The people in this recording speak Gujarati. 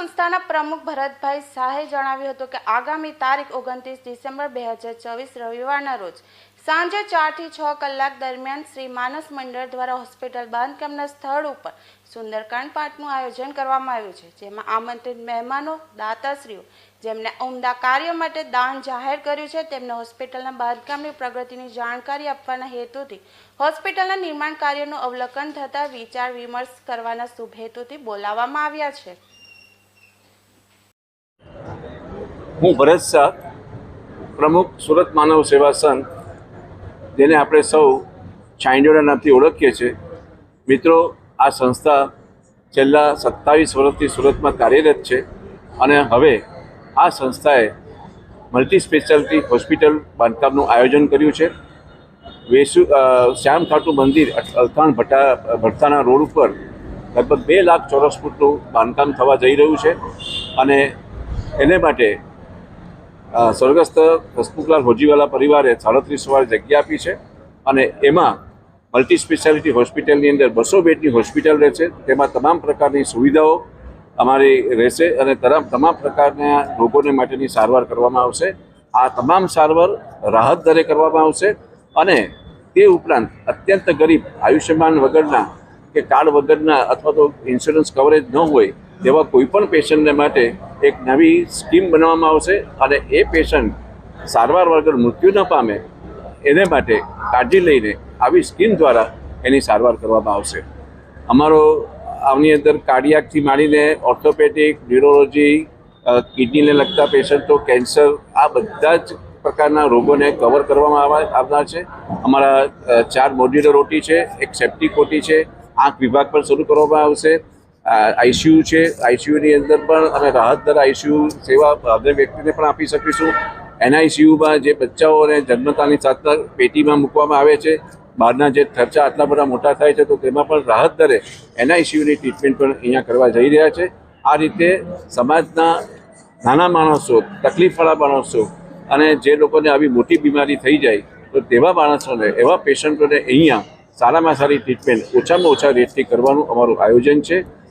સંસ્થાના પ્રમુખ ભરતભાઈ શાહે જણાવ્યું હતું કે આગામી તારીખ ઓગણત્રીસ ડિસેમ્બર બે હજાર ચોવીસ રવિવારના રોજ સાંજે ચારથી છ કલાક દરમિયાન શ્રી માનસ મંડળ દ્વારા હોસ્પિટલ બાંધકામના સ્થળ ઉપર સુંદરકાંડ પાઠનું આયોજન કરવામાં આવ્યું છે, જેમાં આમંત્રિત મહેમાનો, દાતાશ્રીઓ, જેમને ઉમદા કાર્ય માટે દાન જાહેર કર્યું છે, તેમને હોસ્પિટલના બાંધકામની પ્રગતિની જાણકારી આપવાના હેતુથી હોસ્પિટલના નિર્માણ કાર્યનું અવલોકન થતાં વિચાર વિમર્શ કરવાના શુભ હેતુથી બોલાવવામાં આવ્યા છે. હું ભરત શાહ, પ્રમુખ સુરત માનવ સેવા સંઘ, જેને આપણે સૌ ચાઇન્ડોના નામથી ઓળખીએ છીએ. મિત્રો, આ સંસ્થા છેલ્લા સત્તાવીસ વર્ષથી સુરતમાં કાર્યરત છે અને હવે આ સંસ્થાએ મલ્ટી સ્પેશિયાલિટી હોસ્પિટલ બાંધકામનું આયોજન કર્યું છે. વેસુ શ્યામ ખાટુ મંદિર અલથાણ ભટ્ટા ભટ્ટાના રોડ ઉપર લગભગ બે લાખ ચોરસ ફૂટનું બાંધકામ થવા જઈ રહ્યું છે અને એને માટે સ્વર્ગસ્થ હસમુખલાલ હોજીવાલા પરિવારે સાડત્રીસ વાર જગ્યા આપી છે અને એમાં મલ્ટી સ્પેશિયાલિટી હોસ્પિટલની અંદર બસો બેડની હોસ્પિટલ રહેશે તેમાં તમામ પ્રકારની સુવિધાઓ અમારી રહેશે અને તમામ તમામ પ્રકારના રોગોને માટેની સારવાર કરવામાં આવશે. આ તમામ સારવાર રાહત દરે કરવામાં આવશે અને તે ઉપરાંત અત્યંત ગરીબ, આયુષ્યમાન વગરના કે કાર્ડ વગરના અથવા તો ઇન્સ્યોરન્સ કવરેજ ન હોય તેવા કોઈપણ પેશન્ટને માટે એક નવી સ્કીમ બનાવવામાં આવશે અને એ પેશન્ટ સારવાર વગર મૃત્યુ ન પામે, એને માટે કાળજી લઈને આવી સ્કીમ દ્વારા એની સારવાર કરવામાં આવશે. અમારો આની અંદર કાર્ડિયાકથી માંડીને ઓર્થોપેડિક, ન્યુરોલોજી કિડનીને લગતા પેશન્ટો, કેન્સર, આ બધા જ પ્રકારના રોગોને કવર કરવામાં આવ, આવનાર છે. અમારા ચાર મોડ્યુલર ઓટી છે, એક સેપ્ટિક ઓટી છે, આંખ વિભાગ પણ શરૂ કરવામાં આવશે. આઈસીયુ છે. આઈસીયુની અંદર પણ અમે રાહત દર આઈસીયુ સેવા હૃદય વ્યક્તિને પણ આપી શકીશું. એનઆઈસીયુમાં જે બચ્ચાઓને જન્મતાની સાથે પેટીમાં મૂકવામાં આવે છે, બહારના જે ખર્ચા આટલા બધા મોટા થાય છે, તો તેમાં પણ રાહત દરે એનઆઈસીયુની ટ્રીટમેન્ટ પણ અહીંયા કરવા જઈ રહ્યા છે. આ રીતે સમાજના નાના માણસો, તકલીફવાળા માણસો અને જે લોકોને આવી મોટી બીમારી થઈ જાય, તો તેવા માણસોને, એવા પેશન્ટોને અહીંયા સારામાં સારી ટ્રીટમેન્ટ ઓછામાં ઓછા રેટથી કરવાનું અમારું આયોજન છે.